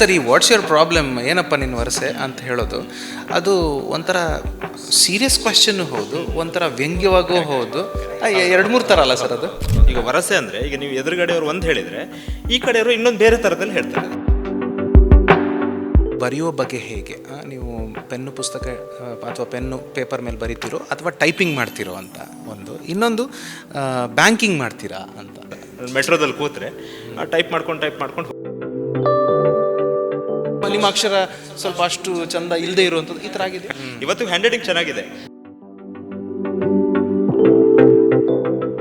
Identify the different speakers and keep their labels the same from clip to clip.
Speaker 1: ಸರಿ what's your problem ಏನಪ್ಪ ನಿನ್ನ ವರಸೆ ಅಂತ ಹೇಳೋದು. ಅದು ಒಂಥರ ಸೀರಿಯಸ್ ಕ್ವಶನ್ ಹೌದು ಒಂಥರ ವ್ಯಂಗ್ಯವಾಗೂ ಹೌದು. ಎರಡು ಮೂರು ಥರ ಅಲ್ಲ ಸರ್ ಅದು?
Speaker 2: ಈಗ ವರಸೆ ಅಂದರೆ ಈಗ ನೀವು ಎದುರುಗಡೆಯವರು ಒಂದು ಹೇಳಿದರೆ ಈ ಕಡೆಯವರು ಇನ್ನೊಂದು ಬೇರೆ ಥರದಲ್ಲಿ ಹೇಳ್ತಾರೆ.
Speaker 1: ಬರೆಯೋ ಬಗ್ಗೆ ಹೇಗೆ? ನೀವು ಪೆನ್ನು ಪುಸ್ತಕ ಅಥವಾ ಪೆನ್ನು ಪೇಪರ್ ಮೇಲೆ ಬರಿತೀರೋ ಅಥವಾ ಟೈಪಿಂಗ್ ಮಾಡ್ತಿರೋ ಅಂತ ಒಂದು. ಇನ್ನೊಂದು ಬ್ಯಾಂಕಿಂಗ್ ಮಾಡ್ತೀರಾ ಅಂತ.
Speaker 2: ಮೆಟ್ರೋದಲ್ಲಿ ಕೂತ್ರೆ ಟೈಪ್ ಮಾಡ್ಕೊಂಡು ಟೈಪ್ ಮಾಡ್ಕೊಂಡು
Speaker 1: ನಿಮ್ಮ ಅಕ್ಷರ ಸ್ವಲ್ಪ ಅಷ್ಟು ಚಂದ ಇಲ್ಲದೆ ಇರುವಂಥದ್ದು ಈ ಥರ ಆಗಿದೆ.
Speaker 2: ಇವತ್ತು ಹ್ಯಾಂಡ್ ರೈಟಿಂಗ್ ಚೆನ್ನಾಗಿದೆ.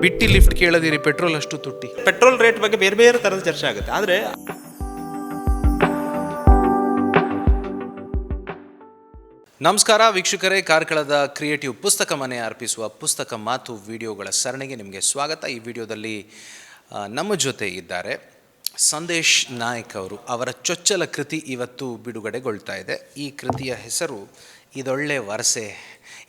Speaker 1: ಬಿಟ್ಟಿ ಲಿಫ್ಟ್ ಕೇಳದಿರಿ ಪೆಟ್ರೋಲ್ ಅಷ್ಟು ತುಟ್ಟಿ.
Speaker 2: ಪೆಟ್ರೋಲ್ ರೇಟ್ ಬಗ್ಗೆ ಬೇರೆ ಬೇರೆ ಥರದ ಚರ್ಚೆ ಆಗುತ್ತೆ. ಆದರೆ
Speaker 1: ನಮಸ್ಕಾರ ವೀಕ್ಷಕರೇ ಕಾರ್ಕಳದ ಕ್ರಿಯೇಟಿವ್ ಪುಸ್ತಕ ಮನೆ ಅರ್ಪಿಸುವ ಪುಸ್ತಕ ಮಾತು ವಿಡಿಯೋಗಳ ಸರಣಿಗೆ ನಿಮಗೆ ಸ್ವಾಗತ. ಈ ವಿಡಿಯೋದಲ್ಲಿ ನಮ್ಮ ಜೊತೆ ಇದ್ದಾರೆ ಸಂದೇಶ್ ನಾಯಕ್ ಅವರು ಅವರ ಚೊಚ್ಚಲ ಕೃತಿ ಇವತ್ತು ಬಿಡುಗಡೆಗೊಳ್ತಾ ಇದೆ. ಈ ಕೃತಿಯ ಹೆಸರು ಇದೊಳ್ಳೆ ವರಸೆ,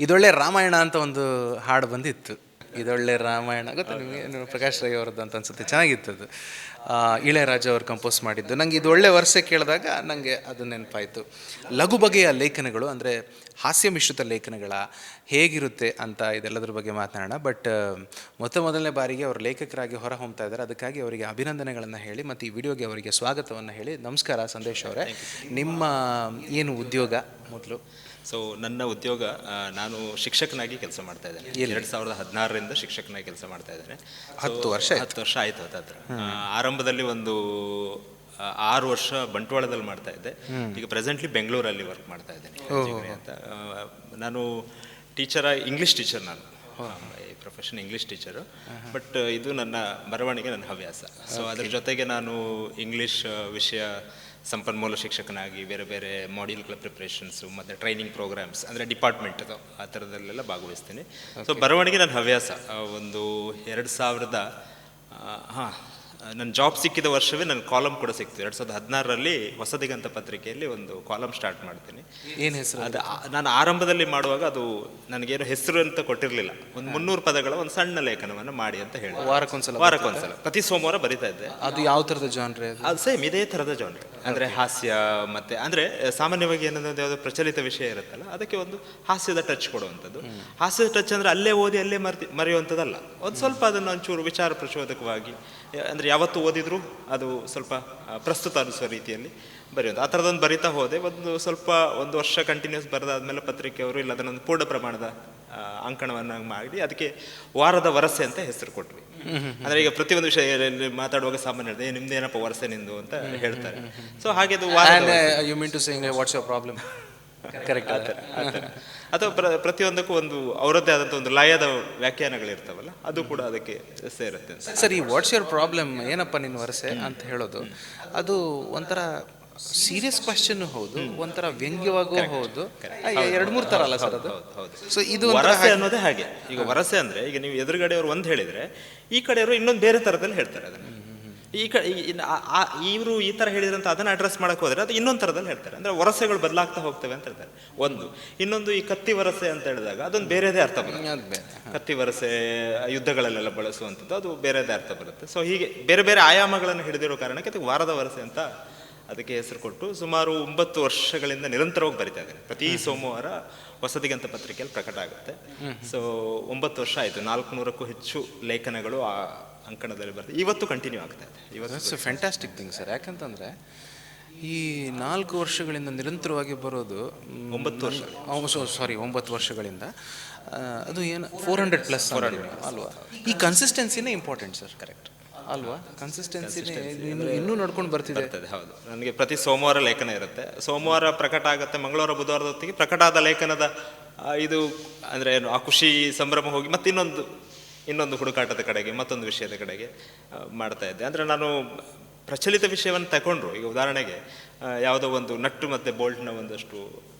Speaker 1: ಇದೊಳ್ಳೆ ರಾಮಾಯಣ ಅಂತ ಒಂದು ಹಾಡು ಬಂದಿತ್ತು. ಇದೊಳ್ಳೆ ರಾಮಾಯಣ. ಗೊತ್ತಾ ನಿಮಗೆ? ಪ್ರಕಾಶ್ ರೈ ಅವರದ್ದು ಅಂತ ಅನ್ಸುತ್ತೆ. ಚೆನ್ನಾಗಿತ್ತು ಅದು. ಇಳೆಯರಾಜ ಅವರು ಕಂಪೋಸ್ ಮಾಡಿದ್ದು. ನನಗೆ ಇದು ಒಳ್ಳೆ ವರ್ಷ ಕೇಳಿದಾಗ ನನಗೆ ಅದು ನೆನಪಾಯಿತು. ಲಘು ಬಗೆಯ ಲೇಖನಗಳು ಅಂದರೆ ಹಾಸ್ಯ ಮಿಶ್ರಿತ ಲೇಖನಗಳ ಹೇಗಿರುತ್ತೆ ಅಂತ ಇದೆಲ್ಲದ್ರ ಬಗ್ಗೆ ಮಾತನಾಡೋಣ. ಬಟ್ ಮೊತ್ತ ಮೊದಲನೇ ಬಾರಿಗೆ ಅವರು ಲೇಖಕರಾಗಿ ಹೊರ ಹೊಮ್ತಾ ಇದ್ದಾರೆ. ಅದಕ್ಕಾಗಿ ಅವರಿಗೆ ಅಭಿನಂದನೆಗಳನ್ನು ಹೇಳಿ ಮತ್ತು ಈ ವಿಡಿಯೋಗೆ ಅವರಿಗೆ ಸ್ವಾಗತವನ್ನು ಹೇಳಿ ನಮಸ್ಕಾರ ಸಂದೇಶ್ ಅವರೇ. ನಿಮ್ಮ ಏನು ಉದ್ಯೋಗ ಮೊದಲು?
Speaker 2: ಸೊ ನನ್ನ ಉದ್ಯೋಗ ನಾನು ಶಿಕ್ಷಕನಾಗಿ ಕೆಲಸ ಮಾಡ್ತಾ ಇದ್ದೇನೆ. ಎರಡು ಸಾವಿರದ ಹದಿನಾರರಿಂದ ಶಿಕ್ಷಕನಾಗಿ ಕೆಲಸ ಮಾಡ್ತಾ ಇದ್ದೇನೆ.
Speaker 1: ಹತ್ತು ವರ್ಷ ಆಯ್ತು.
Speaker 2: ಹತ್ತು ವರ್ಷ ಆಯ್ತು ಹತ್ತತ್ರ. ಆರಂಭದಲ್ಲಿ ಒಂದು ಆರು ವರ್ಷ ಬಂಟ್ವಾಳದಲ್ಲಿ ಮಾಡ್ತಾ ಇದ್ದೆ. ಈಗ ಪ್ರೆಸೆಂಟ್ಲಿ ಬೆಂಗಳೂರಲ್ಲಿ ವರ್ಕ್ ಮಾಡ್ತಾ ಇದ್ದೇನೆ. ಅಂತ. ನಾನು ಟೀಚರ ಇಂಗ್ಲಿಷ್ ಟೀಚರ್ ನಾನು. ಈ ಪ್ರೊಫೆಷನ್ ಇಂಗ್ಲಿಷ್ ಟೀಚರು ಬಟ್ ಇದು ನನ್ನ ಬರವಣಿಗೆ ನನ್ನ ಹವ್ಯಾಸ. ಸೊ ಅದ್ರ ಜೊತೆಗೆ ನಾನು ಇಂಗ್ಲಿಷ್ ವಿಷಯ ಸಂಪನ್ಮೂಲ ಶಿಕ್ಷಕನಾಗಿ ಬೇರೆ ಬೇರೆ ಮಾಡ್ಯೂಲ್ಗಳ ಪ್ರಿಪ್ರೇಷನ್ಸು ಮತ್ತು ಟ್ರೈನಿಂಗ್ ಪ್ರೋಗ್ರಾಮ್ಸ್ ಅಂದರೆ ಡಿಪಾರ್ಟ್ಮೆಂಟ್ ಆ ಥರದಲ್ಲೆಲ್ಲ ಭಾಗವಹಿಸ್ತೀನಿ. ಸೊ ಬರವಣಿಗೆ ನನ್ನ ಹವ್ಯಾಸ. ಒಂದು ಎರಡು ಸಾವಿರದ ಹಾಂ ನನ್ನ ಜಾಬ್ ಸಿಕ್ಕಿದ ವರ್ಷವೇ ನನ್ನ ಕಾಲಮ್ ಕೂಡ ಸಿಕ್ತು. ಎರಡು ಸಾವಿರದ ಹದಿನಾರರಲ್ಲಿ ಹೊಸದಿಗಂತ ಪತ್ರಿಕೆಯಲ್ಲಿ ಒಂದು ಕಾಲಮ್ ಸ್ಟಾರ್ಟ್ ಮಾಡ್ತೀನಿ.
Speaker 1: ಏನು ಹೆಸರು?
Speaker 2: ಅದು ನಾನು ಆರಂಭದಲ್ಲಿ ಮಾಡುವಾಗ ಅದು ನನಗೇನು ಹೆಸರು ಅಂತ ಕೊಟ್ಟಿರಲಿಲ್ಲ. ಒಂದು ಮುನ್ನೂರು ಪದಗಳ ಒಂದು ಸಣ್ಣ ಲೇಖನವನ್ನು ಮಾಡಿ ಅಂತ ಹೇಳಿ.
Speaker 1: ವಾರಕ್ಕೊಂದ್ಸಲ
Speaker 2: ವಾರಕ್ಕೊಂದ್ಸಲ. ಪ್ರತಿ ಸೋಮವಾರ ಬರಿತಾ ಇದ್ದೆ.
Speaker 1: ಅದು ಯಾವ ಥರದ ಜಾನ್ರೆ ಅದು?
Speaker 2: ಸೇಮ್ ಇದೇ ಥರದ ಜಾನ್ರೆ ಅಂದರೆ ಹಾಸ್ಯ ಮತ್ತೆ ಅಂದರೆ ಸಾಮಾನ್ಯವಾಗಿ ಏನಂದ್ರೆ ಯಾವುದೋ ಪ್ರಚಲಿತ ವಿಷಯ ಇರುತ್ತಲ್ಲ ಅದಕ್ಕೆ ಒಂದು ಹಾಸ್ಯದ ಟಚ್ ಕೊಡುವಂಥದ್ದು. ಹಾಸ್ಯದ ಟಚ್ ಅಂದರೆ ಅಲ್ಲೇ ಓದಿ ಅಲ್ಲೇ ಮರ್ತಿ ಮರೆಯುವಂಥದ್ದಲ್ಲ. ಒಂದು ಸ್ವಲ್ಪ ಅದನ್ನು ಒಂಚೂರು ವಿಚಾರ ಪ್ರಚೋದಕವಾಗಿ ಅಂದರೆ ಯಾವತ್ತು ಓದಿದ್ರು ಅದು ಸ್ವಲ್ಪ ಪ್ರಸ್ತುತ ಅನಿಸುವ ರೀತಿಯಲ್ಲಿ ಬರೆಯೋದು ಆ ಥರದೊಂದು ಬರಿತಾ ಹೋದೆ. ಒಂದು ಸ್ವಲ್ಪ ಒಂದು ವರ್ಷ ಕಂಟಿನ್ಯೂಸ್ ಬರೆದಾದ್ಮೇಲೆ ಪತ್ರಿಕೆಯವರು ಇಲ್ಲ ಅದನ್ನೊಂದು ಪೂರ್ಣ ಪ್ರಮಾಣದ ಅಂಕಣವನ್ನು ಮಾಡಿ ಅದಕ್ಕೆ ವಾರದ ವರಸೆ ಅಂತ ಹೆಸರು ಕೊಟ್ವಿ. ಅಂದರೆ ಈಗ ಪ್ರತಿಯೊಂದು ವಿಷಯದಲ್ಲಿ ಮಾತಾಡುವಾಗ ಸಾಮಾನ್ಯ ಏ ನಿಮ್ದೇನಪ್ಪ ವರಸೆ ನಿಂದು ಅಂತ ಹೇಳ್ತಾರೆ. ಸೊ ಹಾಗೆ ಅದು ವಾರ
Speaker 1: you mean to sing what's problem correct
Speaker 2: ಆ ಥರ, ಆ ಥರ. ಅಥವಾ ಪ್ರ ಪ್ರತಿಯೊಂದಕ್ಕೂ ಒಂದು ಅವರದ್ದೇ ಆದಂಥ ಒಂದು ಲಯದ ವ್ಯಾಖ್ಯಾನಗಳಿರ್ತಾವಲ್ಲ ಅದು ಕೂಡ ಅದಕ್ಕೆ ಸೇರುತ್ತೆ
Speaker 1: ಸರ್ ಈ ವಾಟ್ಸ್ ಯುವರ್ ಪ್ರಾಬ್ಲಮ್ ಏನಪ್ಪ ನಿನ್ನ ವರಸೆ ಅಂತ ಹೇಳೋದು ಅದು ಒಂಥರ ಸೀರಿಯಸ್ ಕ್ವಶನ್ ಹೌದು ಒಂಥರ ವ್ಯಂಗ್ಯವಾಗೂ ಹೌದು. ಎರಡು ಮೂರು ತರ ಅಲ್ಲ ಸರ್ ಅದು. ಸೊ ಇದು
Speaker 2: ವರಸೆ ಅನ್ನೋದೇ ಹಾಗೆ. ಈಗ ವರಸೆ ಅಂದ್ರೆ ಈಗ ನೀವು ಎದುರುಗಡೆಯವರು ಒಂದು ಹೇಳಿದ್ರೆ ಈ ಕಡೆಯವರು ಇನ್ನೊಂದು ಬೇರೆ ಥರದಲ್ಲಿ ಹೇಳ್ತಾರೆ ಅದನ್ನ. ಈ ಕ ಇವರು ಈ ಥರ ಹೇಳಿದ್ರಂತ ಅದನ್ನು ಅಡ್ರೆಸ್ ಮಾಡಕ್ ಹೋದರೆ ಅದು ಇನ್ನೊಂದು ಥರದಲ್ಲಿ ಹೇಳ್ತಾರೆ. ಅಂದ್ರೆ ವರಸೆಗಳು ಬದಲಾಗ್ತಾ ಹೋಗ್ತವೆ ಅಂತ ಹೇಳ್ತಾರೆ. ಒಂದು. ಇನ್ನೊಂದು ಈ ಕತ್ತಿ ವರಸೆ ಅಂತ ಹೇಳಿದಾಗ ಅದೊಂದು ಬೇರೆದೇ ಅರ್ಥ ಬರುತ್ತೆ. ಕತ್ತಿ ವರಸೆ ಯುದ್ಧಗಳಲ್ಲೆಲ್ಲ ಬಳಸುವಂಥದ್ದು ಅದು ಬೇರೆದೇ ಅರ್ಥ ಬರುತ್ತೆ. ಸೊ ಹೀಗೆ ಬೇರೆ ಬೇರೆ ಆಯಾಮಗಳನ್ನು ಹಿಡಿದಿರೋ ಕಾರಣಕ್ಕೆ ಅದಕ್ಕೆ ವಾರದ ವರಸೆ ಅಂತ ಅದಕ್ಕೆ ಹೆಸರು ಕೊಟ್ಟು ಸುಮಾರು ಒಂಬತ್ತು ವರ್ಷಗಳಿಂದ ನಿರಂತರವಾಗಿ ಬರಿತಾ ಇದ್ದಾರೆ. ಪ್ರತಿ ಸೋಮವಾರ ಹೊಸದಿಗಂತ ಪತ್ರಿಕೆಯಲ್ಲಿ ಪ್ರಕಟ ಆಗುತ್ತೆ. ಸೊ ಒಂಬತ್ತು ವರ್ಷ ಆಯಿತು. ನಾಲ್ಕುನೂರಕ್ಕೂ ಹೆಚ್ಚು ಲೇಖನಗಳು ಆ ಅಂಕಣದಲ್ಲಿ ಬರ್ತದೆ. ಇವತ್ತು ಕಂಟಿನ್ಯೂ ಆಗ್ತಾ ಇದೆ. ಇವತ್ತು
Speaker 1: ಫ್ಯಾಂಟಾಸ್ಟಿಕ್ ಥಿಂಗ್ ಸರ್ ಯಾಕಂತಂದರೆ ಈ ನಾಲ್ಕು ವರ್ಷಗಳಿಂದ ನಿರಂತರವಾಗಿ ಬರೋದು
Speaker 2: ಒಂಬತ್ತು ವರ್ಷ.
Speaker 1: ಸಾರಿ ಒಂಬತ್ತು ವರ್ಷಗಳಿಂದ ಅದು ಏನು ಫೋರ್ ಹಂಡ್ರೆಡ್ ಪ್ಲಸ್ ಅಲ್ವಾ? ಈ ಕನ್ಸಿಸ್ಟೆನ್ಸಿನೇ ಇಂಪಾರ್ಟೆಂಟ್ ಸರ್ ಕರೆಕ್ಟ್ ಅಲ್ವಾ? ಕನ್ಸಿಸ್ಟೆನ್ಸಿ ಇನ್ನೂ ನೋಡ್ಕೊಂಡು ಬರ್ತಿದೆ.
Speaker 2: ಹೌದು. ನನಗೆ ಪ್ರತಿ ಸೋಮವಾರ ಲೇಖನ ಇರುತ್ತೆ. ಸೋಮವಾರ ಪ್ರಕಟ ಆಗುತ್ತೆ ಮಂಗಳವಾರ ಬುಧವಾರದ ಹೊತ್ತಿಗೆ ಪ್ರಕಟ ಆದ ಲೇಖನದ ಇದು ಅಂದರೆ ಏನು ಆ ಖುಷಿ ಸಂಭ್ರಮ ಹೋಗಿ ಮತ್ತೆ ಇನ್ನೊಂದು ಇನ್ನೊಂದು ಹುಡುಕಾಟದ ಕಡೆಗೆ ಮತ್ತೊಂದು ವಿಷಯದ ಕಡೆಗೆ ಮಾಡ್ತಾ ಇದ್ದೆ. ಅಂದ್ರೆ ನಾನು ಪ್ರಚಲಿತ ವಿಷಯವನ್ನು ತಗೊಂಡ್ರು. ಈಗ ಉದಾಹರಣೆಗೆ ಯಾವುದೋ ಒಂದು ನಟ್ಟು ಮತ್ತೆ ಬೋಲ್ಟ್ನ ಒಂದಷ್ಟು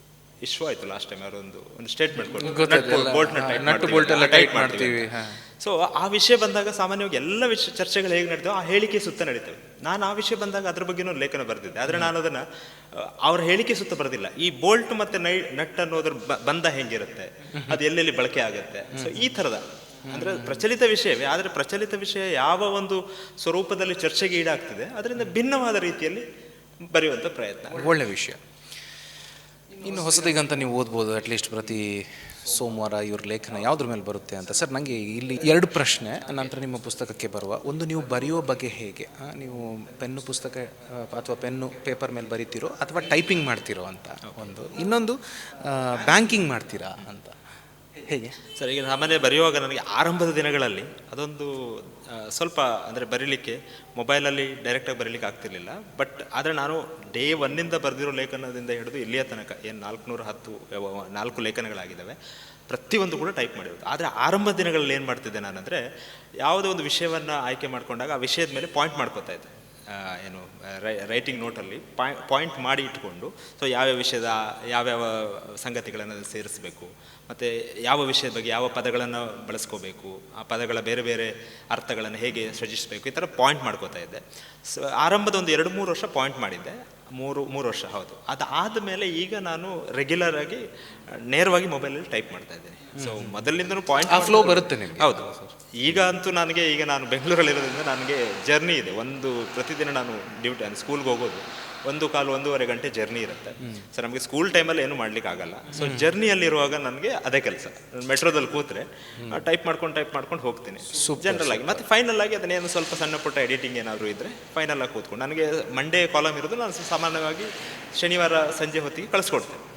Speaker 2: ಇಶ್ಯೂ ಆಯಿತು ಲಾಸ್ಟ್ ಟೈಮ್ ಅವರೊಂದು ಒಂದು ಒಂದು ಸ್ಟೇಟ್ಮೆಂಟ್
Speaker 1: ಕೊಟ್ಟು tight ಮಾಡ್ತೀವಿ.
Speaker 2: ಸೊ ಆ ವಿಷಯ ಬಂದಾಗ ಸಾಮಾನ್ಯವಾಗಿ ಎಲ್ಲ ವಿಷಯ ಚರ್ಚೆಗಳು ಹೇಗೆ ನಡೀತವೆ ಆ ಹೇಳಿಕೆ ಸುತ್ತ ನಡೀತವೆ. ನಾನು ಆ ವಿಷಯ ಬಂದಾಗ ಅದ್ರ ಬಗ್ಗೆನೂ ಲೇಖನ ಬರೆದಿದ್ದೆ. ಆದರೆ ನಾನು ಅದನ್ನ ಅವ್ರ ಹೇಳಿಕೆ ಸುತ್ತ ಬರೆದಿಲ್ಲ. ಈ ಬೋಲ್ಟ್ ಮತ್ತೆ ನೈ ನಟ್ ಅನ್ನೋದ್ರ ಬಂದ ಹೆಂಗಿರುತ್ತೆ? ಅದು ಎಲ್ಲೆಲ್ಲಿ ಬಳಕೆ ಆಗುತ್ತೆ? ಸೊ ಈ ಥರದ ಅಂದ್ರೆ ಪ್ರಚಲಿತ ವಿಷಯವೇ, ಆದರೆ ಪ್ರಚಲಿತ ವಿಷಯ ಯಾವ ಒಂದು ಸ್ವರೂಪದಲ್ಲಿ ಚರ್ಚೆಗೆ ಈಡಾಗ್ತಿದೆ, ಅದರಿಂದ ಭಿನ್ನವಾದ ರೀತಿಯಲ್ಲಿ ಬರೆಯುವಂಥ ಪ್ರಯತ್ನ.
Speaker 1: ಒಳ್ಳೆ ವಿಷಯ. ಇನ್ನು ಹೊಸದಿಗಂತ ನೀವು ಓದ್ಬೋದು ಅಟ್ಲೀಸ್ಟ್ ಪ್ರತಿ ಸೋಮವಾರ ಇವ್ರ ಲೇಖನ ಯಾವುದ್ರ ಮೇಲೆ ಬರುತ್ತೆ ಅಂತ. ಸರ್ ನನಗೆ ಇಲ್ಲಿ ಎರಡು ಪ್ರಶ್ನೆ, ನಂತರ ನಿಮ್ಮ ಪುಸ್ತಕಕ್ಕೆ ಬರುವ. ಒಂದು, ನೀವು ಬರೆಯುವ ಬಗ್ಗೆ ಹೇಗೆ? ನೀವು ಪೆನ್ನು ಪುಸ್ತಕ ಅಥವಾ ಪೆನ್ನು ಪೇಪರ್ ಮೇಲೆ ಬರಿತೀರೋ, ಅಥವಾ ಟೈಪಿಂಗ್ ಮಾಡ್ತಿರೋ ಅಂತ ಒಂದು. ಇನ್ನೊಂದು ಬ್ಯಾಂಕಿಂಗ್ ಮಾಡ್ತೀರಾ ಅಂತ. ಹೇಗೆ?
Speaker 2: ಸರ್, ಈಗ ಸಾಮಾನ್ಯ ಬರೆಯುವಾಗ ನನಗೆ ಆರಂಭದ ದಿನಗಳಲ್ಲಿ ಅದೊಂದು ಸ್ವಲ್ಪ ಅಂದರೆ ಬರೀಲಿಕ್ಕೆ ಮೊಬೈಲಲ್ಲಿ ಡೈರೆಕ್ಟಾಗಿ ಬರೀಲಿಕ್ಕೆ ಆಗ್ತಿರ್ಲಿಲ್ಲ. ಬಟ್ ಆದರೆ ನಾನು ಡೇ ಒನ್ನಿಂದ ಬರೆದಿರೋ ಲೇಖನದಿಂದ ಹಿಡಿದು ಇಲ್ಲಿಯ ತನಕ, ಏನು ನಾಲ್ಕುನೂರ ಹತ್ತು ನಾಲ್ಕು ಲೇಖನಗಳಾಗಿದ್ದಾವೆ, ಪ್ರತಿಯೊಂದು ಕೂಡ ಟೈಪ್ ಮಾಡಿರೋದು. ಆದರೆ ಆರಂಭ ದಿನಗಳಲ್ಲಿ ಏನು ಮಾಡ್ತಿದ್ದೆ ನಾನಂದರೆ, ಯಾವುದೋ ಒಂದು ವಿಷಯವನ್ನು ಆಯ್ಕೆ ಮಾಡಿಕೊಂಡಾಗ ಆ ವಿಷಯದ ಮೇಲೆ ಪಾಯಿಂಟ್ ಮಾಡ್ಕೋತಾ ಇದ್ದೆ. ಏನು ರೈಟಿಂಗ್ ನೋಟಲ್ಲಿ ಪಾಯಿಂಟ್ ಮಾಡಿ ಇಟ್ಕೊಂಡು ಸೊ ಯಾವ್ಯಾವ ವಿಷಯದ, ಯಾವ್ಯಾವ ಸಂಗತಿಗಳನ್ನು ಸೇರಿಸಬೇಕು, ಮತ್ತು ಯಾವ ವಿಷಯದ ಬಗ್ಗೆ ಯಾವ ಪದಗಳನ್ನು ಬಳಸ್ಕೋಬೇಕು, ಆ ಪದಗಳ ಬೇರೆ ಬೇರೆ ಅರ್ಥಗಳನ್ನು ಹೇಗೆ ಸೃಜಿಸಬೇಕು, ಈ ಥರ ಪಾಯಿಂಟ್ ಮಾಡ್ಕೋತಾ ಇದ್ದೆ. ಸೊ, ಆರಂಭದ ಒಂದು ಎರಡು ಮೂರು ವರ್ಷ ಪಾಯಿಂಟ್ ಮಾಡಿದ್ದೆ. ಮೂರು ಮೂರು ವರ್ಷ ಹೌದು. ಅದಾದ ಮೇಲೆ ಈಗ ನಾನು ರೆಗ್ಯುಲರ್ ಆಗಿ ನೇರವಾಗಿ ಮೊಬೈಲಲ್ಲಿ ಟೈಪ್ ಮಾಡ್ತಾ ಇದ್ದೇನೆ. ಸೊ ಮೊದಲಿನಿಂದನೂ ಪಾಯಿಂಟ್
Speaker 1: ಫ್ಲೋ ಬರುತ್ತೆ ನಿಮಗೆ.
Speaker 2: ಹೌದು. ಈಗ ಅಂತೂ ನನಗೆ ಈಗ ನಾನು ಬೆಂಗಳೂರಲ್ಲಿರೋದ್ರಿಂದ ನನಗೆ ಜರ್ನಿ ಇದೆ. ಒಂದು ಪ್ರತಿದಿನ ನಾನು ಡ್ಯೂಟಿ ಸ್ಕೂಲ್ಗೆ ಹೋಗೋದು. ಒಂದು ಕಾಲು ಒಂದೂವರೆ ಗಂಟೆ ಜರ್ನಿ ಇರುತ್ತೆ. ಸೊ ನಮಗೆ ಸ್ಕೂಲ್ ಟೈಮಲ್ಲಿ ಏನು ಮಾಡ್ಲಿಕ್ಕೆ ಆಗಲ್ಲ. ಸೊ ಜರ್ನಿಯಲ್ಲಿರುವಾಗ ನನಗೆ ಅದೇ ಕೆಲಸ. ಮೆಟ್ರೋದಲ್ಲಿ ಕೂತ್ರೆ ಟೈಪ್ ಮಾಡ್ಕೊಂಡು ಟೈಪ್ ಮಾಡ್ಕೊಂಡು ಹೋಗ್ತೀನಿ. ಜನರಲ್ ಆಗಿ. ಮತ್ತೆ ಫೈನಲ್ ಆಗಿ ಅದನ್ನೇನು ಸ್ವಲ್ಪ ಸಣ್ಣ ಪುಟ್ಟ ಎಡಿಟಿಂಗ್ ಏನಾದರೂ ಇದ್ರೆ ಫೈನಲ್ ಆಗಿ ಕೂತ್ಕೊಂಡು. ನನಗೆ ಮಂಡೇ ಕಾಲಮ್ ಇರೋದು ನಾನು ಸಾಮಾನ್ಯವಾಗಿ ಶನಿವಾರ ಸಂಜೆ ಹೊತ್ತಿಗೆ ಕಳಿಸ್ಕೊಡ್ತೇನೆ.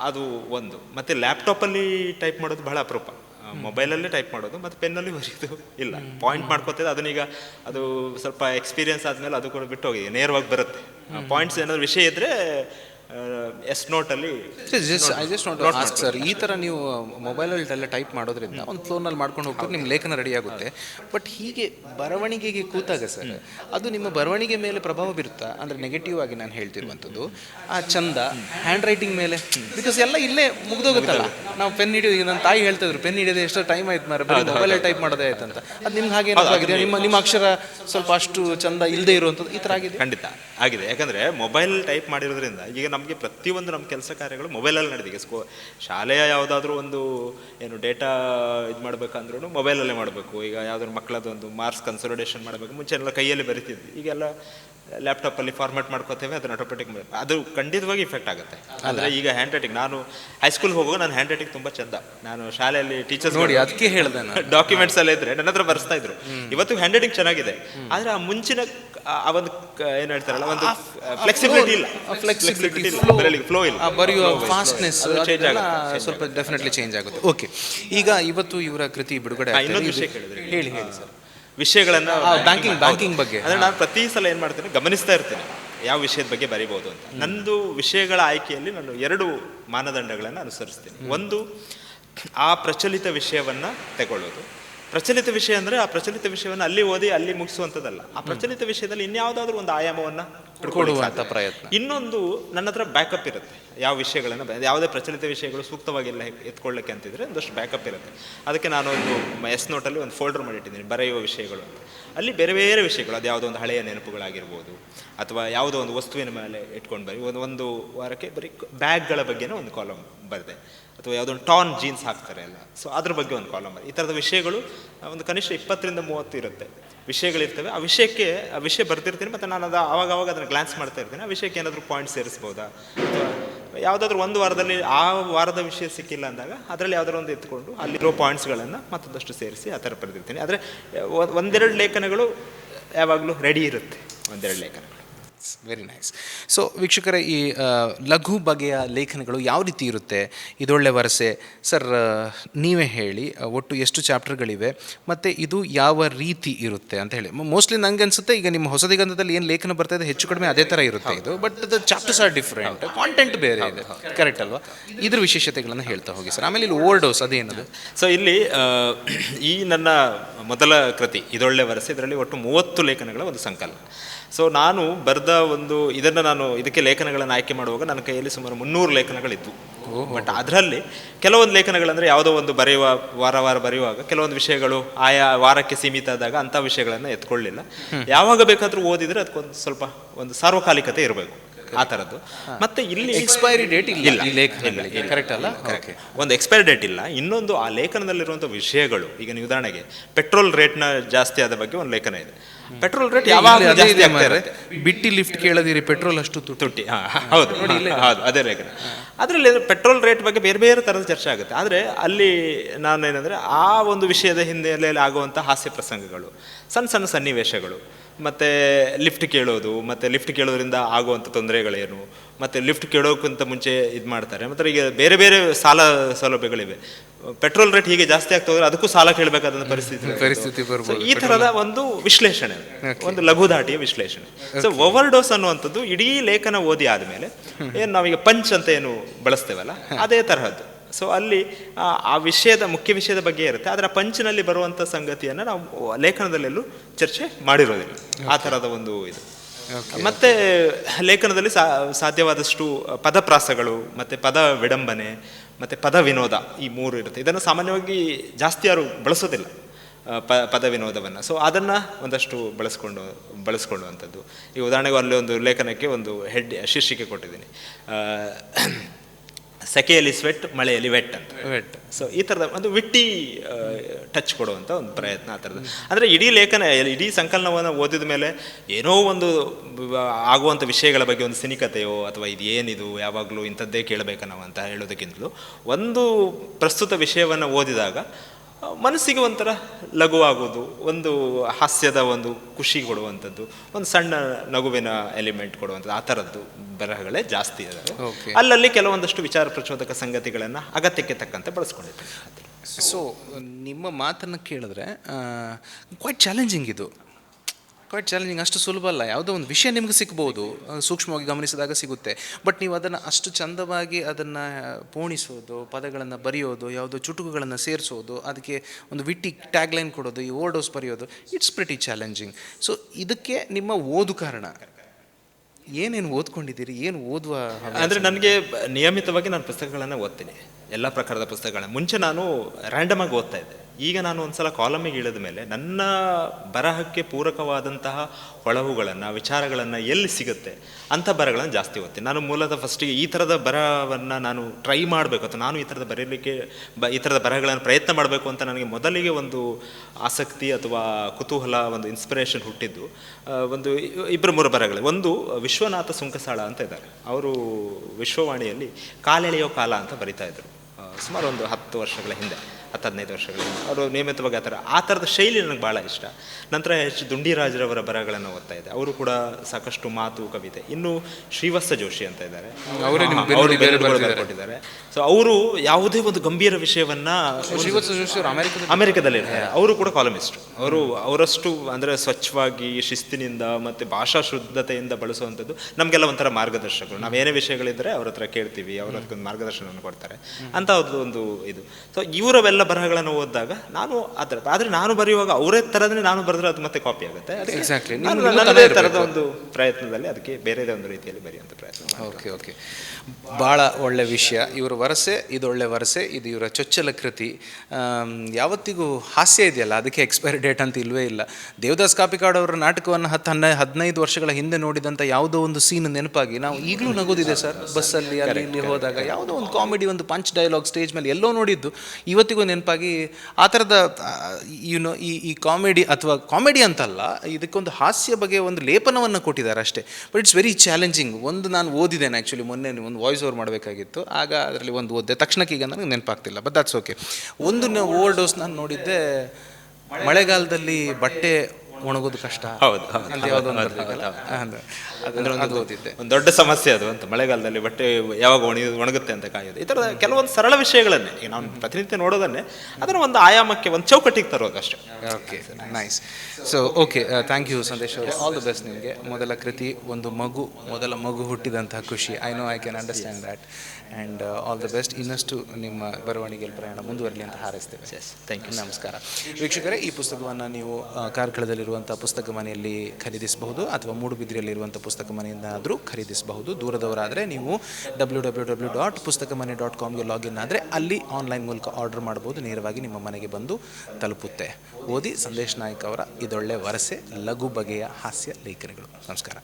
Speaker 2: ಅದು ಒಂದು. ಮತ್ತು ಲ್ಯಾಪ್ಟಾಪಲ್ಲಿ ಟೈಪ್ ಮಾಡೋದು ಬಹಳ ಅಪರೂಪ. ಮೊಬೈಲಲ್ಲೇ ಟೈಪ್ ಮಾಡೋದು ಮತ್ತು ಪೆನ್ನಲ್ಲಿ ಬರೆಯೋದು ಇಲ್ಲ. ಪಾಯಿಂಟ್ ಮಾಡ್ಕೋತಿದ್ದೆ ಅದನ್ನೀಗ ಅದು ಸ್ವಲ್ಪ ಎಕ್ಸ್ಪೀರಿಯನ್ಸ್ ಆದಮೇಲೆ ಅದು ಕೂಡ ಬಿಟ್ಟು ಹೋಗಿದೆ. ನೇರವಾಗಿ ಬರುತ್ತೆ. ಪಾಯಿಂಟ್ಸ್ ಏನಾದ್ರು ವಿಷಯ ಇದ್ದರೆ yes ನೋಟಲ್ಲಿ
Speaker 1: I just not ask sir ಈ ಥರ ನೀವು ಮೊಬೈಲಲ್ಲಿ ಎಲ್ಲ ಟೈಪ್ ಮಾಡೋದ್ರಿಂದ ಒಂದು ಫ್ಲೋನಲ್ಲಿ ಮಾಡ್ಕೊಂಡು ಹೋಗ್ತಾರೆ ನಿಮ್ಮ ಲೇಖನ ರೆಡಿ ಆಗುತ್ತೆ. ಬಟ್ ಹೀಗೆ ಬರವಣಿಗೆಗೆ ಕೂತಾಗ ಸರ್ ಅದು ನಿಮ್ಮ ಬರವಣಿಗೆ ಮೇಲೆ ಪ್ರಭಾವ ಬೀರುತ್ತಾ? ಅಂದರೆ ನೆಗೆಟಿವ್ ಆಗಿ ನಾನು ಹೇಳ್ತಿರುವಂಥದ್ದು. ಆ ಚಂದ ಹ್ಯಾಂಡ್ ರೈಟಿಂಗ್ ಮೇಲೆ? ಬಿಕಾಸ್ ಎಲ್ಲ ಇಲ್ಲೇ ಮುಗ್ದೋಗುತ್ತಲ್ಲ. ನಾವು ಪೆನ್ ಹಿಡಿಯೋದು ಈಗ ನನ್ನ ತಾಯಿ ಹೇಳ್ತಿದ್ರು ಪೆನ್ ಹಿಡಿಯೋದು ಎಷ್ಟೋ ಟೈಮ್ ಆಯ್ತು ಮಾರ ಮೊಬೈಲಲ್ಲಿ ಟೈಪ್ ಮಾಡೋದೇ ಆಯ್ತು ಅಂತ. ಅದು ನಿಮ್ಗೆ ಹಾಗೆ ಆಗಿದೆ ನಿಮ್ಮ ನಿಮ್ಮ ಅಕ್ಷರ ಸ್ವಲ್ಪ ಅಷ್ಟು ಚಂದ ಇಲ್ಲದೆ ಇರುವಂಥದ್ದು ಈ ಥರ ಆಗಿದೆ
Speaker 2: ಖಂಡಿತ. ಆಗಿದೆ. ಯಾಕಂದರೆ ಮೊಬೈಲ್ ಟೈಪ್ ಮಾಡಿರೋದ್ರಿಂದ ಈಗ ನಮಗೆ ಪ್ರತಿಯೊಂದು ನಮ್ಮ ಕೆಲಸ ಕಾರ್ಯಗಳು ಮೊಬೈಲಲ್ಲಿ ನಡೆದಿದೆ. ಸ್ಕೋ ಶಾಲೆಯ ಯಾವುದಾದ್ರೂ ಒಂದು ಏನು ಡೇಟಾ ಇದು ಮಾಡಬೇಕಂದ್ರೂ ಮೊಬೈಲಲ್ಲೇ ಮಾಡಬೇಕು. ಈಗ ಯಾವ್ದಾದ್ರು ಮಕ್ಕಳದ್ದು ಮಾರ್ಕ್ಸ್ ಕನ್ಸಲ್ಟೇಷನ್ ಮಾಡಬೇಕು. ಮುಂಚೆ ಎಲ್ಲ ಕೈಯಲ್ಲಿ ಬರಿತಿದ್ವಿ. ಈಗೆಲ್ಲ ಲ್ಯಾಪ್ಟಾಪಲ್ಲಿ ಫಾರ್ಮ್ಯಾಟ್ ಮಾಡ್ಕೋತೇವೆ ಅದನ್ನ ಆಟೋಮೆಟಿಕ್ ಅದು ಖಂಡಿತವಾಗಿ ಇಫೆಕ್ಟ್ ಆಗುತ್ತೆ. ಅಂದರೆ ಈಗ ಹ್ಯಾಂಡ್ ರೈಟಿಂಗ್ ನಾನು ಹೈಸ್ಕೂಲ್ಗೆ ಹೋಗುವಾಗ ನಾನು ಹ್ಯಾಂಡ್ ರೈಟಿಂಗ್ ತುಂಬ ಚೆಂದ. ನಾನು ಶಾಲೆಯಲ್ಲಿ ಟೀಚರ್ಸ್
Speaker 1: ನೋಡಿ ಅದಕ್ಕೆ ಹೇಳ್ದೆ ನಾನು.
Speaker 2: ಡಾಕ್ಯುಮೆಂಟ್ಸ್ ಎಲ್ಲ ಇದ್ರೆ ನನ್ನ ಹತ್ರ ಬರ್ಸ್ತಾ ಇದ್ರು. ಇವತ್ತು ಹ್ಯಾಂಡ್ ರೈಟಿಂಗ್ ಚೆನ್ನಾಗಿದೆ ಆದರೆ ಆ ಮುಂಚಿನ ಆ- ಒಂದು ಏನು ಹೇಳ್ತಾರಲ್ಲ ಒಂದು ಫ್ಲೆಕ್ಸಿಬಿಲಿಟಿ ಇಲ್ಲ.
Speaker 1: ಫ್ಲೆಕ್ಸಿಬಿಲಿಟಿ
Speaker 2: ಇಲ್ಲ. ಫ್ಲೋ ಇಲ್ಲ.
Speaker 1: ಬರೆಯುವ ಫಾಸ್ಟ್ನೆಸ್
Speaker 2: ಚೇಂಜ್ ಆಗುತ್ತೆ
Speaker 1: ಸ್ವಲ್ಪ ಡೆಫಿನೆಟ್ಲಿ ಚೇಂಜ್ ಆಗುತ್ತೆ. ಓಕೆ ಈಗ ಇವತ್ತು ಇವರ ಕೃತಿ ಬಿಡುಗಡೆ
Speaker 2: ಇನ್ನೊಂದು ವಿಷಯ ಕೇಳಿದ್ರೆ.
Speaker 1: ಹೇಳಿ ಹೇಳಿ ಸರ್.
Speaker 2: ವಿಷಯಗಳನ್ನ ಬ್ಯಾಂಕಿಂಗ್
Speaker 1: ಬ್ಯಾಂಕಿಂಗ್ ಬಗ್ಗೆ.
Speaker 2: ಅಂದ್ರೆ ನಾನು ಪ್ರತಿ ಸಲ ಏನ್ ಮಾಡ್ತೇನೆ ಗಮನಿಸ್ತಾ ಇರ್ತೇನೆ ಯಾವ ವಿಷಯದ ಬಗ್ಗೆ ಬರಿಬಹುದು ಅಂತ. ನಂದು ವಿಷಯಗಳ ಆಯ್ಕೆಯಲ್ಲಿ ನಾನು ಎರಡು ಮಾನದಂಡಗಳನ್ನು ಅನುಸರಿಸ್ತೀನಿ. ಒಂದು ಆ ಪ್ರಚಲಿತ ವಿಷಯವನ್ನ ತಗೊಳ್ಳೋದು. ಪ್ರಚಲಿತ ವಿಷಯ ಅಂದರೆ ಆ ಪ್ರಚಲಿತ ವಿಷಯವನ್ನು ಅಲ್ಲಿ ಓದಿ ಅಲ್ಲಿ ಮುಗಿಸುವಂಥದ್ದಲ್ಲ. ಆ ಪ್ರಚಲಿತ ವಿಷಯದಲ್ಲಿ ಇನ್ಯಾವುದಾದ್ರೂ ಒಂದು ಆಯಾಮವನ್ನು ಪಡ್ಕೊಳ್ಳುವಂಥ
Speaker 1: ಕೊಡುವಂಥ ಪ್ರಯತ್ನ.
Speaker 2: ಇನ್ನೊಂದು ನನ್ನ ಹತ್ರ ಬ್ಯಾಕಪ್ ಇರುತ್ತೆ. ಯಾವ ವಿಷಯಗಳನ್ನು ಯಾವುದೇ ಪ್ರಚಲಿತ ವಿಷಯಗಳು ಸೂಕ್ತವಾಗಿಲ್ಲ ಎತ್ಕೊಳ್ಳೋಕ್ಕೆ ಅಂತಿದ್ರೆ ಒಂದಷ್ಟು ಬ್ಯಾಕಪ್ ಇರುತ್ತೆ. ಅದಕ್ಕೆ ನಾನು ಒಂದು ಎಸ್ ನೋಟಲ್ಲಿ ಒಂದು ಫೋಲ್ಡರ್ ಮಾಡಿಟ್ಟಿದ್ದೀನಿ ಬರೆಯುವ ವಿಷಯಗಳು ಅಂತ. ಅಲ್ಲಿ ಬೇರೆ ಬೇರೆ ವಿಷಯಗಳು ಅದು ಯಾವುದೋ ಒಂದು ಹಳೆಯ ನೆನಪುಗಳಾಗಿರ್ಬೋದು ಅಥವಾ ಯಾವುದೋ ಒಂದು ವಸ್ತುವಿನ ಮೇಲೆ ಇಟ್ಕೊಂಡು ಬರೀ ಒಂದು ಒಂದು ವಾರಕ್ಕೆ ಬರೀ ಬ್ಯಾಗ್ಗಳ ಬಗ್ಗೆನೇ ಒಂದು ಕಾಲಮ್ ಬರೆದೆ ಅಥವಾ ಯಾವುದೋ ಒಂದು ಟಾನ್ ಜೀನ್ಸ್ ಹಾಕ್ತಾರೆ ಅಲ್ಲ ಸೊ ಅದ್ರ ಬಗ್ಗೆ ಒಂದು ಕಾಲಮ್ ಈ ಥರದ ವಿಷಯಗಳು ಒಂದು ಕನಿಷ್ಠ ಇಪ್ಪತ್ತರಿಂದ ಮೂವತ್ತು ಇರುತ್ತೆ. ವಿಷಯಗಳಿರ್ತವೆ. ಆ ವಿಷಯಕ್ಕೆ, ಆ ವಿಷಯ ಬರ್ತಿರ್ತೀನಿ ಮತ್ತು ನಾನು ಅದು ಆವಾಗ ಆವಾಗ ಅದನ್ನು ಗ್ಲಾನ್ಸ್ ಮಾಡ್ತಾ ಇರ್ತೀನಿ. ಆ ವಿಷಯಕ್ಕೆ ಏನಾದರೂ ಪಾಯಿಂಟ್ ಸೇರಿಸ್ಬೋದಾ? ಅಥವಾ ಯಾವುದಾದ್ರೂ ಒಂದು ವಾರದಲ್ಲಿ, ಆ ವಾರದ ವಿಷಯ ಸಿಕ್ಕಿಲ್ಲ ಅಂದಾಗ, ಅದರಲ್ಲಿ ಯಾವ್ದಾದ್ರು ಒಂದು ಎತ್ಕೊಂಡು ಅಲ್ಲಿರೋ ಪಾಯಿಂಟ್ಸ್ಗಳನ್ನು ಮತ್ತೊಂದಷ್ಟು ಸೇರಿಸಿ ಆ ಥರ ಬರೆದಿರ್ತೀನಿ. ಆದರೆ, ಒಂದೆರಡು ಲೇಖನಗಳು ಯಾವಾಗಲೂ ರೆಡಿ ಇರುತ್ತೆ, ಒಂದೆರಡು ಲೇಖನಗಳು.
Speaker 1: ವೆರಿ ನೈಸ್ ಸೊ ವೀಕ್ಷಕರ, ಈ ಲಘು ಬಗೆಯ ಲೇಖನಗಳು ಯಾವ ರೀತಿ ಇರುತ್ತೆ? ಇದೊಳ್ಳೆ ವರಸೆ. ಸರ್ ನೀವೇ ಹೇಳಿ ಒಟ್ಟು ಎಷ್ಟು ಚಾಪ್ಟರ್ಗಳಿವೆ? ಮತ್ತು ಇದು ಯಾವ ರೀತಿ ಇರುತ್ತೆ ಅಂತ ಹೇಳಿ. ಮೋಸ್ಟ್ಲಿ ನಂಗೆ ಅನಿಸುತ್ತೆ, ಈಗ ನಿಮ್ಮ ಹೊಸದಿಗಂಧದಲ್ಲಿ ಏನು ಲೇಖನ ಬರ್ತಾ ಇದೆ, ಹೆಚ್ಚು ಕಡಿಮೆ ಅದೇ ಥರ ಇರುತ್ತೆ ಇದು. But the chapters are different content ಬೇರೆ ಇದೆ. ಕರೆಕ್ಟ್ ಅಲ್ವಾ? ಇದ್ರ ವಿಶೇಷತೆಗಳನ್ನು ಹೇಳ್ತಾ ಹೋಗಿ ಸರ್. ಆಮೇಲೆ ಇಲ್ಲಿ ಓವರ್ ಡೋಸ್ ಅದೇನದು?
Speaker 2: ಸೊ ಇಲ್ಲಿ ಈ ನನ್ನ ಮೊದಲ ಕೃತಿ, ಇದೊಳ್ಳೆ ವರಸೆ, ಇದರಲ್ಲಿ ಒಟ್ಟು ಮೂವತ್ತು ಲೇಖನಗಳ ಒಂದು ಸಂಕಲನ. ಸೊ ನಾನು ಬರೆದ ಒಂದು ಇದನ್ನು ನಾನು ಇದಕ್ಕೆ ಲೇಖನಗಳನ್ನು ಆಯ್ಕೆ ಮಾಡುವಾಗ ನನ್ನ ಕೈಯಲ್ಲಿ ಸುಮಾರು ಮುನ್ನೂರು ಲೇಖನಗಳಿದ್ವು. ಬಟ್ ಅದರಲ್ಲಿ ಕೆಲವೊಂದು ಲೇಖನಗಳಂದರೆ ಯಾವುದೋ ಒಂದು ಬರೆಯುವ ವಾರ ವಾರ ಬರೆಯುವಾಗ ಕೆಲವೊಂದು ವಿಷಯಗಳು ಆಯಾ ವಾರಕ್ಕೆ ಸೀಮಿತ ಆದಾಗ ಅಂಥ ವಿಷಯಗಳನ್ನು ಎತ್ಕೊಳ್ಳಿಲ್ಲ. ಯಾವಾಗ ಬೇಕಾದರೂ ಓದಿದರೆ ಅದಕ್ಕೊಂದು ಸ್ವಲ್ಪ ಒಂದು ಸಾರ್ವಕಾಲಿಕತೆ ಇರಬೇಕು ಆ ಥರದ್ದು. ಮತ್ತೆ ಇಲ್ಲಿ
Speaker 1: ಎಕ್ಸ್ಪೈರಿ ಡೇಟ್ ಇಲ್ಲ
Speaker 2: ಇಲ್ಲ
Speaker 1: ಈ ಲೇಖನಗಳಿಗೆ. ಕರೆಕ್ಟ್ ಅಲ್ಲ?
Speaker 2: ಒಂದು ಎಕ್ಸ್ಪೈರಿ ಡೇಟ್ ಇಲ್ಲ. ಇನ್ನೊಂದು ಆ ಲೇಖನದಲ್ಲಿರುವಂಥ ವಿಷಯಗಳು ಈಗ ನೀವು ಉದಾಹರಣೆಗೆ ಪೆಟ್ರೋಲ್ ರೇಟ್ನ ಜಾಸ್ತಿ ಆದ ಬಗ್ಗೆ ಒಂದು ಲೇಖನ ಇದೆ. ಪೆಟ್ರೋಲ್ ರೇಟ್ ಯಾವಾಗ ಜಾಸ್ತಿ
Speaker 1: ಬಿಟ್ಟಿ ಲಿಫ್ಟ್ ಕೇಳದಿರಿ ಪೆಟ್ರೋಲ್ ಅಷ್ಟು ತುಟ್ಟಿ.
Speaker 2: ಹೌದು ಹೌದು ಅದೇ ರೇಖೆ. ಅದರಲ್ಲಿ ಪೆಟ್ರೋಲ್ ರೇಟ್ ಬಗ್ಗೆ ಬೇರೆ ಬೇರೆ ಥರದ ಚರ್ಚೆ ಆಗುತ್ತೆ. ಆದ್ರೆ ಅಲ್ಲಿ ನಾನೇನಂದರೆ ಆ ಒಂದು ವಿಷಯದ ಹಿನ್ನೆಲೆಯಲ್ಲಿ ಆಗುವಂಥ ಹಾಸ್ಯ ಪ್ರಸಂಗಗಳು ಸಣ್ಣ ಸಣ್ಣ ಸನ್ನಿವೇಶಗಳು ಮತ್ತೆ ಲಿಫ್ಟ್ ಕೇಳೋದು ಮತ್ತೆ ಲಿಫ್ಟ್ ಕೇಳೋದ್ರಿಂದ ಆಗುವಂಥ ತೊಂದರೆಗಳೇನು ಮತ್ತೆ ಲಿಫ್ಟ್ ಕೇಳೋಕ್ಕಿಂತ ಮುಂಚೆ ಇದು ಮಾಡ್ತಾರೆ. ಮತ್ತೆ ಈಗ ಬೇರೆ ಬೇರೆ ಸಾಲ ಸೌಲಭ್ಯಗಳಿವೆ. ಪೆಟ್ರೋಲ್ ರೇಟ್ ಹೀಗೆ ಜಾಸ್ತಿ ಆಗ್ತಾ ಹೋದ್ರೆ ಅದಕ್ಕೂ ಸಾಲ ಕೇಳಬೇಕಾದ ಪರಿಸ್ಥಿತಿ
Speaker 1: ಪರಿಸ್ಥಿತಿ ಬರ್ಬೋದು.
Speaker 2: ಈ ತರದ ಒಂದು ವಿಶ್ಲೇಷಣೆ ಒಂದು ಲಘುದಾಟಿಯ ವಿಶ್ಲೇಷಣೆ. ಸೊ ಓವರ್ ಡೋಸ್ ಅನ್ನುವಂಥದ್ದು ಇಡೀ ಲೇಖನ ಓದಿ ಆದಮೇಲೆ ಏನು ನಾವೀಗ ಪಂಚ್ ಅಂತ ಏನು ಬಳಸ್ತೇವಲ್ಲ ಅದೇ ತರಹದ್ದು. ಸೊ ಅಲ್ಲಿ ಆ, ವಿಷಯದ ಮುಖ್ಯ ವಿಷಯದ ಬಗ್ಗೆ ಇರುತ್ತೆ. ಆದರೆ ಆ ಪಂಚಿನಲ್ಲಿ ಬರುವಂಥ ಸಂಗತಿಯನ್ನು ನಾವು ಲೇಖನದಲ್ಲೆಲ್ಲೂ ಚರ್ಚೆ ಮಾಡಿರೋದಿಲ್ಲ. ಆ ಥರದ ಒಂದು ಇದು. ಮತ್ತೆ ಲೇಖನದಲ್ಲಿ ಸಾಧ್ಯವಾದಷ್ಟು ಪದಪ್ರಾಸಗಳು ಮತ್ತೆ ಪದ ವಿಡಂಬನೆ ಮತ್ತೆ ಪದ ವಿನೋದ ಈ ಮೂರು ಇರುತ್ತೆ. ಇದನ್ನು ಸಾಮಾನ್ಯವಾಗಿ ಜಾಸ್ತಿ ಯಾರು ಬಳಸೋದಿಲ್ಲ ಪ ಪದ ವಿನೋದವನ್ನು ಸೊ ಅದನ್ನು ಒಂದಷ್ಟು ಬಳಸ್ಕೊಂಡು, ಬಳಸ್ಕೊಳ್ಳುವಂಥದ್ದು. ಈ ಉದಾಹರಣೆಗೆ ಅಲ್ಲಿ ಒಂದು ಲೇಖನಕ್ಕೆ ಒಂದು ಹೆಡ್, ಶೀರ್ಷಿಕೆ ಕೊಟ್ಟಿದ್ದೀನಿ. ಸೆಕೆಯಲ್ಲಿ ಸ್ವೆಟ್ ಮಳೆಯಲ್ಲಿ ವೆಟ್ ಅಂತ.
Speaker 1: ವೆಟ್
Speaker 2: ಸೊ ಈ ಥರದ ಒಂದು ವಿಟ್ಟಿ ಟಚ್ ಕೊಡುವಂಥ ಒಂದು ಪ್ರಯತ್ನ ಆ ಥರದ ಅಂದರೆ ಇಡೀ ಲೇಖನ ಇಡೀ ಸಂಕಲನವನ್ನು ಓದಿದ ಮೇಲೆ ಏನೋ ಒಂದು ಆಗುವಂಥ ವಿಷಯಗಳ ಬಗ್ಗೆ ಒಂದು ಸಿನಿಕತೆಯೋ ಅಥವಾ ಇದು ಏನಿದು ಯಾವಾಗಲೂ ಇಂಥದ್ದೇ ಕೇಳಬೇಕು ನಾವು ಅಂತ ಹೇಳೋದಕ್ಕಿಂತಲೂ ಒಂದು ಪ್ರಸ್ತುತ ವಿಷಯವನ್ನು ಓದಿದಾಗ ಮನಸ್ಸಿಗೆ ಒಂಥರ ಲಘುವಾಗೋದು ಒಂದು ಹಾಸ್ಯದ ಒಂದು ಖುಷಿ ಕೊಡುವಂಥದ್ದು ಒಂದು ಸಣ್ಣ ನಗುವಿನ ಎಲಿಮೆಂಟ್ ಕೊಡುವಂಥದ್ದು ಆ ಥರದ್ದು ಬರಹಗಳೇ ಜಾಸ್ತಿ ಇದಾವೆ. ಅಲ್ಲಲ್ಲಿ ಕೆಲವೊಂದಷ್ಟು ವಿಚಾರ ಪ್ರಚೋದಕ ಸಂಗತಿಗಳನ್ನು ಅಗತ್ಯಕ್ಕೆ ತಕ್ಕಂತೆ ಬಳಸ್ಕೊಂಡಿದ್ದೇನೆ
Speaker 1: ಸೊ ನಿಮ್ಮ ಮಾತನ್ನು ಕೇಳಿದ್ರೆ ಕ್ವೈಟ್ ಚಾಲೆಂಜಿಂಗ್ ಇದು. ಕ್ವೈಟ್ ಚಾಲೆಂಜಿಂಗ್ ಅಷ್ಟು ಸುಲಭ ಅಲ್ಲ. ಯಾವುದೋ ಒಂದು ವಿಷಯ ನಿಮ್ಗೆ ಸಿಗ್ಬೋದು. ಸೂಕ್ಷ್ಮವಾಗಿ ಗಮನಿಸಿದಾಗ ಸಿಗುತ್ತೆ. ಬಟ್ ನೀವು ಅದನ್ನು ಅಷ್ಟು ಚಂದವಾಗಿ ಅದನ್ನು ಪೋಣಿಸೋದು, ಪದಗಳನ್ನು ಬರೆಯೋದು, ಯಾವುದೋ ಚುಟುಕುಗಳನ್ನು ಸೇರಿಸೋದು, ಅದಕ್ಕೆ ಒಂದು ವಿಟ್ಟಿ ಟ್ಯಾಗ್ಲೈನ್ ಕೊಡೋದು, ಈ ಓರ್ಡೋಸ್ ಬರೆಯೋದು ಇಟ್ಸ್ ಪ್ರಿಟಿ ಚಾಲೆಂಜಿಂಗ್ ಸೊ ಇದಕ್ಕೆ ನಿಮ್ಮ ಓದು ಕಾರಣ. ಏನೇನು ಓದ್ಕೊಂಡಿದ್ದೀರಿ? ಏನು ಓದುವ?
Speaker 2: ಅಂದರೆ ನನಗೆ ನಿಯಮಿತವಾಗಿ ನಾನು ಪುಸ್ತಕಗಳನ್ನು ಓದ್ತೀನಿ. ಎಲ್ಲ ಪ್ರಕಾರದ ಪುಸ್ತಕಗಳನ್ನ. ಮುಂಚೆ ನಾನು ರ್ಯಾಂಡಮ್ ಆಗಿ ಓದ್ತಾ ಇದ್ದೆ. ಈಗ ನಾನು ಒಂದು ಸಲ ಕಾಲಮಿಗೆ ಇಳಿದ ಮೇಲೆ ನನ್ನ ಬರಹಕ್ಕೆ ಪೂರಕವಾದಂತಹ ಹೊಳಹುಗಳನ್ನು ವಿಚಾರಗಳನ್ನು ಎಲ್ಲಿ ಸಿಗುತ್ತೆ ಅಂಥ ಬರಗಳನ್ನು ಜಾಸ್ತಿ ಓದ್ತೀನಿ. ನಾನು ಮೂಲತಃ ಫಸ್ಟಿಗೆ ಈ ಥರದ ಬರಹವನ್ನು ನಾನು ಟ್ರೈ ಮಾಡಬೇಕು ಅಥವಾ ನಾನು ಈ ಥರದ ಬರೀಲಿಕ್ಕೆ ಬ, ಈ ಥರದ ಬರಹಗಳನ್ನು ಪ್ರಯತ್ನ ಮಾಡಬೇಕು ಅಂತ ನನಗೆ ಮೊದಲಿಗೆ ಒಂದು ಆಸಕ್ತಿ ಅಥವಾ ಕುತೂಹಲ, ಒಂದು ಇನ್ಸ್ಪಿರೇಷನ್ ಹುಟ್ಟಿದ್ದು. ಒಂದು ಇಬ್ಬರು ಮೂರು ಬರಹಗಳು. ಒಂದು ವಿಶ್ವನಾಥ ಸುಂಕಸಾಳ ಅಂತ ಇದ್ದಾರೆ. ಅವರು ವಿಶ್ವವಾಣಿಯಲ್ಲಿ ಕಾಲೆಳೆಯೋ ಕಾಲ ಅಂತ ಬರಿತಾ ಇದ್ದರು ಸುಮಾರು ಒಂದು ಹತ್ತು ವರ್ಷಗಳ ಹಿಂದೆ. ಹತ್ತು ಹದಿನೈದು ವರ್ಷಗಳಿಂದ ಅವರು ನಿಯಮಿತವಾಗಿ ಆ ಥರ ಆ ಥರದ ಶೈಲಿ ನನಗೆ ಭಾಳ ಇಷ್ಟ. ನಂತರ ಎಚ್ ದುಂಡಿರಾಜರವರ ಬರಹಗಳನ್ನು ಓದ್ತಾ ಇದ್ದೆ. ಅವರು ಕೂಡ ಸಾಕಷ್ಟು ಮಾತು ಕವಿತೆ ಇನ್ನು ಶ್ರೀವತ್ಸ ಜೋಶಿ ಅಂತ ಇದ್ದಾರೆ. ಕೊಟ್ಟಿದ್ದಾರೆ ಸೊ ಅವರು ಯಾವುದೇ ಒಂದು ಗಂಭೀರ ವಿಷಯವನ್ನ ಅಮೆರಿಕದಲ್ಲಿ ಇರ್ತಾರೆ ಅವರು ಕೂಡ ಕಾಲಮಿಸ್ಟ್ ಅವರು ಅವರಷ್ಟು ಅಂದರೆ ಸ್ವಚ್ಛವಾಗಿ ಶಿಸ್ತಿನಿಂದ ಮತ್ತು ಭಾಷಾ ಶುದ್ಧತೆಯಿಂದ ಬಳಸುವಂಥದ್ದು ನಮಗೆಲ್ಲ ಒಂಥರ ಮಾರ್ಗದರ್ಶಕರು. ನಾವೇನೇ ವಿಷಯಗಳಿದ್ದರೆ ಅವ್ರ ಹತ್ರ ಕೇಳ್ತೀವಿ ಅವ್ರ ಅದಕ್ಕೊಂದು ಮಾರ್ಗದರ್ಶನವನ್ನು ಕೊಡ್ತಾರೆ. ಅಂತ ಒಂದು ಇದು. ಸೊ ಇವರವೆಲ್ಲ ಬರಹಗಳನ್ನು ಓದಿದಾಗ ನಾನು ಆ ಥರ ಆದರೆ ನಾನು ಬರೆಯುವಾಗ ಅವರೇ ಥರನೇ ನಾನು ಬರೆದ್ರೆ ಅದು ಮತ್ತೆ ಕಾಪಿ ಆಗುತ್ತೆ.
Speaker 1: ಎಕ್ಸಾಕ್ಟ್ಲಿ
Speaker 2: ನನ್ನದೇ ಥರದ ಒಂದು ಪ್ರಯತ್ನದಲ್ಲಿ ಅದಕ್ಕೆ ಬೇರೆದೇ ಒಂದು ರೀತಿಯಲ್ಲಿ ಬರೆಯುವಂಥ ಪ್ರಯತ್ನ.
Speaker 1: ಓಕೆ ಓಕೆ ಭಾಳ ಒಳ್ಳೆ ವಿಷಯ. ಇವರ ವರಸೆ ಇದು ಒಳ್ಳೆ ವರಸೆ ಇದು ಇವರ ಚೊಚ್ಚಲ ಕೃತಿ. ಯಾವತ್ತಿಗೂ ಹಾಸ್ಯ ಇದೆಯಲ್ಲ ಅದಕ್ಕೆ ಎಕ್ಸ್ಪೈರಿ ಡೇಟ್ ಅಂತ ಇಲ್ವೇ ಇಲ್ಲ. ದೇವದಾಸ್ ಕಾಪಿಕಾಡ್ ಅವರ ನಾಟಕವನ್ನು ಹತ್ತು ಹನ್ನ ಹದಿನೈದು ವರ್ಷಗಳ ಹಿಂದೆ ನೋಡಿದಂಥ ಯಾವುದೋ ಒಂದು ಸೀನ್ ನೆನಪಾಗಿ ನಾವು ಈಗಲೂ ನಗೋದಿದೆ ಸರ್ ಬಸ್ಸಲ್ಲಿ ಅಲ್ಲಿ ಇಲ್ಲಿ ಹೋದಾಗ. ಯಾವುದೋ ಒಂದು ಕಾಮಿಡಿ ಒಂದು ಪಂಚ್ ಡೈಲಾಗ್ ಸ್ಟೇಜ್ ಮೇಲೆ ಎಲ್ಲೋ ನೋಡಿದ್ದು ಇವತ್ತಿಗೂ ನೆನಪಾಗಿ ಆ ಥರದ ಯುನೋ ಈ ಈ ಕಾಮಿಡಿ ಅಥವಾ ಕಾಮಿಡಿ ಅಂತಲ್ಲ, ಇದಕ್ಕೊಂದು ಹಾಸ್ಯ ಬಗ್ಗೆ ಒಂದು ಲೇಪನವನ್ನು ಕೊಟ್ಟಿದ್ದಾರೆ ಅಷ್ಟೇ. ಬಟ್ ಇಟ್ಸ್ ವೆರಿ ಚಾಲೆಂಜಿಂಗ್ ಒಂದು ನಾನು ಓದಿದ್ದೇನೆ ಆ್ಯಕ್ಚುಲಿ ಮೊನ್ನೆ ಒಂದು ವಾಯ್ಸ್ ಓವರ್ ಮಾಡಬೇಕಾಗಿತ್ತು. ಆಗ ಅದರಲ್ಲಿ ಒಂದು ಓದಿದೆ. ತಕ್ಷಣಕ್ಕೆ ಈಗ ನನಗೆ ನೆನಪಾಗ್ತಿಲ್ಲ ಬಟ್ ದಟ್ಸ್ ಓಕೆ ಒಂದು ಓಲ್ಡ್ ಡೋಸ್ ನಾನು ನೋಡಿದ್ದೆ, ಮಳೆಗಾಲದಲ್ಲಿ ಬಟ್ಟೆ ಒಣಗೋದು ಕಷ್ಟ.
Speaker 2: ಹೌದು,
Speaker 1: ಒಂದು
Speaker 2: ಹೌದು,
Speaker 1: ಅದು-
Speaker 2: ಒಂದು
Speaker 1: ಓದಿದ್ದೆ.
Speaker 2: ಒಂದು ದೊಡ್ಡ ಸಮಸ್ಯೆ ಅದು ಅಂತ ಮಳೆಗಾಲದಲ್ಲಿ ಬಟ್ಟೆ ಯಾವಾಗ ಒಣ ಒಣಗುತ್ತೆ ಅಂತ ಕಾಯೋದು. ಈ ಥರದ ಕೆಲವೊಂದು ಸರಳ ವಿಷಯಗಳನ್ನೇ ಈಗ ನಾವು ಪ್ರತಿನಿತ್ಯ ನೋಡೋದನ್ನೇ ಅದನ್ನು ಒಂದು ಆಯಾಮಕ್ಕೆ ಒಂದು ಚೌಕಟ್ಟಿಗೆ ತರೋದಷ್ಟೇ
Speaker 1: okay nice so okay thank you Sandesh ಅವರೇ. ಆಲ್ ದ ಬೆಸ್ಟ್ ನಿಮಗೆ. ಮೊದಲ ಕೃತಿ ಒಂದು ಮಗು ಮೊದಲ ಮಗು ಹುಟ್ಟಿದಂತಹ ಖುಷಿ. I know I can understand that and all the best ಇನ್ನಷ್ಟು ನಿಮ್ಮ ಬರವಣಿಗೆಯಲ್ಲಿ ಪ್ರಯಾಣ ಮುಂದುವರಲಿ ಅಂತ ಹಾರೈಸ್ತೇವೆ.
Speaker 2: ಥ್ಯಾಂಕ್ ಯು
Speaker 1: ನಮಸ್ಕಾರ. ವೀಕ್ಷಕರೇ ಈ ಪುಸ್ತಕವನ್ನು ನೀವು ಕಾರ್ಕಳದಲ್ಲಿರುವಂಥ ಪುಸ್ತಕ ಮನೆಯಲ್ಲಿ ಖರೀದಿಸಬಹುದು ಅಥವಾ ಮೂಡುಬಿದ್ರಿಯಲ್ಲಿರುವಂಥ ಪುಸ್ತಕ ಮನೆಯಿಂದಾದರೂ ಖರೀದಿಸಬಹುದು. ದೂರದವರಾದರೆ ನೀವು ಡಬ್ಲ್ಯೂ ಡಬ್ಲ್ಯೂ ಡಬ್ಲ್ಯೂ ಡಾಟ್ ಪುಸ್ತಕ ಮನೆ ಡಾಟ್ ಕಾಮ್ಗೆ ಲಾಗಿನ್ ಆದರೆ ಅಲ್ಲಿ ಆನ್ಲೈನ್ ಮೂಲಕ ಆರ್ಡರ್ ಮಾಡ್ಬೋದು ನೇರವಾಗಿ ನಿಮ್ಮ ಮನೆಗೆ ಬಂದು ತಲುಪುತ್ತೆ. ಓದಿ ಸಂದೇಶ್ ನಾಯಕ್ ಅವರ ಇದೊಳ್ಳೆ ವರಸೆ ಲಘು ಬಗೆಯ ಹಾಸ್ಯ ಲೇಖನಗಳು. ನಮಸ್ಕಾರ.